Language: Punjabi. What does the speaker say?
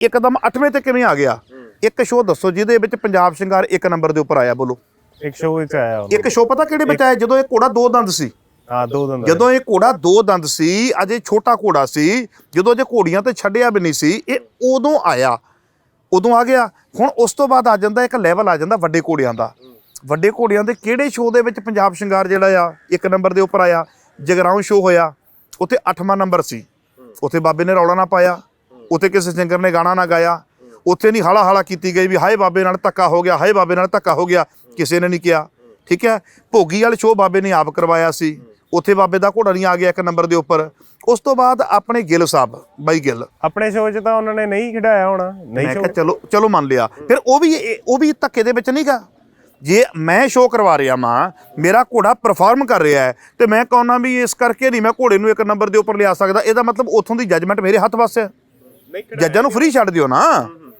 ਇੱਕਦਮ 8ਵੇਂ ਤੇ ਕਿਵੇਂ ਆ ਗਿਆ? ਇੱਕ ਸ਼ੋਅ ਦੱਸੋ ਜਿਹਦੇ ਵਿੱਚ ਪੰਜਾਬ ਸ਼ਿੰਗਾਰ ਇੱਕ ਨੰਬਰ ਦੇ ਉੱਪਰ ਆਇਆ ਬੋਲੋ। ਇੱਕ ਸ਼ੋਅ ਵਿੱਚ ਆਇਆ ਉਹ ਇੱਕ ਸ਼ੋਅ ਪਤਾ ਕਿਹੜੇ ਵਿੱਚ ਆਇਆ? ਜਦੋਂ ਇਹ ਘੋੜਾ ਦੋ ਦੰਦ ਸੀ। ਹਾਂ ਦੋ ਦੰਦ। ਜਦੋਂ ਇਹ ਘੋੜਾ ਦੋ ਦੰਦ ਸੀ ਅਜੇ ਛੋਟਾ ਘੋੜਾ ਸੀ ਜਦੋਂ ਜੇ ਘੋੜੀਆਂ ਤੇ ਛੱਡਿਆ ਵੀ ਨਹੀਂ ਸੀ ਇਹ ਉਦੋਂ ਆਇਆ। ਉਦੋਂ ਆ ਗਿਆ। ਹੁਣ ਉਸ ਤੋਂ ਬਾਅਦ ਆ ਜਾਂਦਾ ਇੱਕ ਲੈਵਲ ਆ ਜਾਂਦਾ ਵੱਡੇ ਘੋੜਿਆਂ ਦਾ। ਵੱਡੇ ਘੋੜਿਆਂ ਦੇ ਕਿਹੜੇ ਸ਼ੋਅ ਦੇ ਵਿੱਚ ਪੰਜਾਬ ਸ਼ਿੰਗਾਰ ਜਿਹੜਾ ਆ ਇੱਕ ਨੰਬਰ ਦੇ ਉੱਪਰ ਆਇਆ? ਜਗਰਾਉਂ ਸ਼ੋਅ ਹੋਇਆ। ਉੱਥੇ 8ਵਾਂ ਨੰਬਰ ਸੀ। ਉੱਥੇ ਬਾਬੇ ਨੇ ਰੌਲਾ ਨਾ ਪਾਇਆ। ਉੱਥੇ ਕਿਸੇ ਸਿੰਗਰ ਨੇ ਗਾਣਾ ਨਾ ਗਾਇਆ। ਉੱਥੇ ਨਹੀਂ ਹਾਲਾ ਹਾਲਾ ਕੀਤੀ ਗਈ ਵੀ ਹਾਏ ਬਾਬੇ ਨਾਲ ਧੱਕਾ ਹੋ ਗਿਆ ਹਾਏ ਬਾਬੇ ਨਾਲ ਧੱਕਾ ਹੋ ਗਿਆ। ਕਿਸੇ ਨੇ ਨਹੀਂ ਕਿਹਾ। ਠੀਕ ਹੈ? ਭੋਗੀ ਵਾਲੇ ਸ਼ੋਅ ਬਾਬੇ ਨੇ ਆਪ ਕਰਵਾਇਆ ਸੀ। ਉੱਥੇ ਬਾਬੇ ਦਾ ਘੋੜਾ ਨਹੀਂ ਆ ਗਿਆ ਇੱਕ ਨੰਬਰ ਦੇ ਉੱਪਰ। ਉਸ ਤੋਂ ਬਾਅਦ ਆਪਣੇ ਗਿੱਲ ਸਾਹਿਬ ਬਾਈ ਗਿੱਲ। ਆਪਣੇ ਸ਼ੋਅ 'ਚ ਤਾਂ ਉਹਨਾਂ ਨੇ ਨਹੀਂ ਖਿਡਾਇਆ ਹੋਣਾ ਨਹੀਂ ਸ਼ੋਅ। ਚਲੋ ਚਲੋ ਮੰਨ ਲਿਆ। ਫਿਰ ਉਹ ਵੀ ਉਹ ਵੀ ਧੱਕੇ ਦੇ ਵਿੱਚ ਨਹੀਂਗਾ ਜੇ ਮੈਂ ਸ਼ੋਅ ਕਰਵਾ ਰਿਹਾ ਮਾਂ ਮੇਰਾ ਘੋੜਾ ਪਰਫਾਰਮ ਕਰ ਰਿਹਾ ਹੈ ਤੇ ਮੈਂ ਕਹਣਾ ਵੀ ਇਸ ਕਰਕੇ ਨਹੀਂ ਮੈਂ ਘੋੜੇ ਨੂੰ ਇੱਕ ਨੰਬਰ ਦੇ ਉੱਪਰ ਲਿਆ ਸਕਦਾ। ਇਹਦਾ ਮਤਲਬ ਉਥੋਂ ਦੀ ਜੱਜਮੈਂਟ ਮੇਰੇ ਹੱਥ ਵੱਸ ਹੈ। ਜੱਜਾਂ ਨੂੰ ਫ੍ਰੀ ਛੱਡ ਦਿਓ ਨਾ।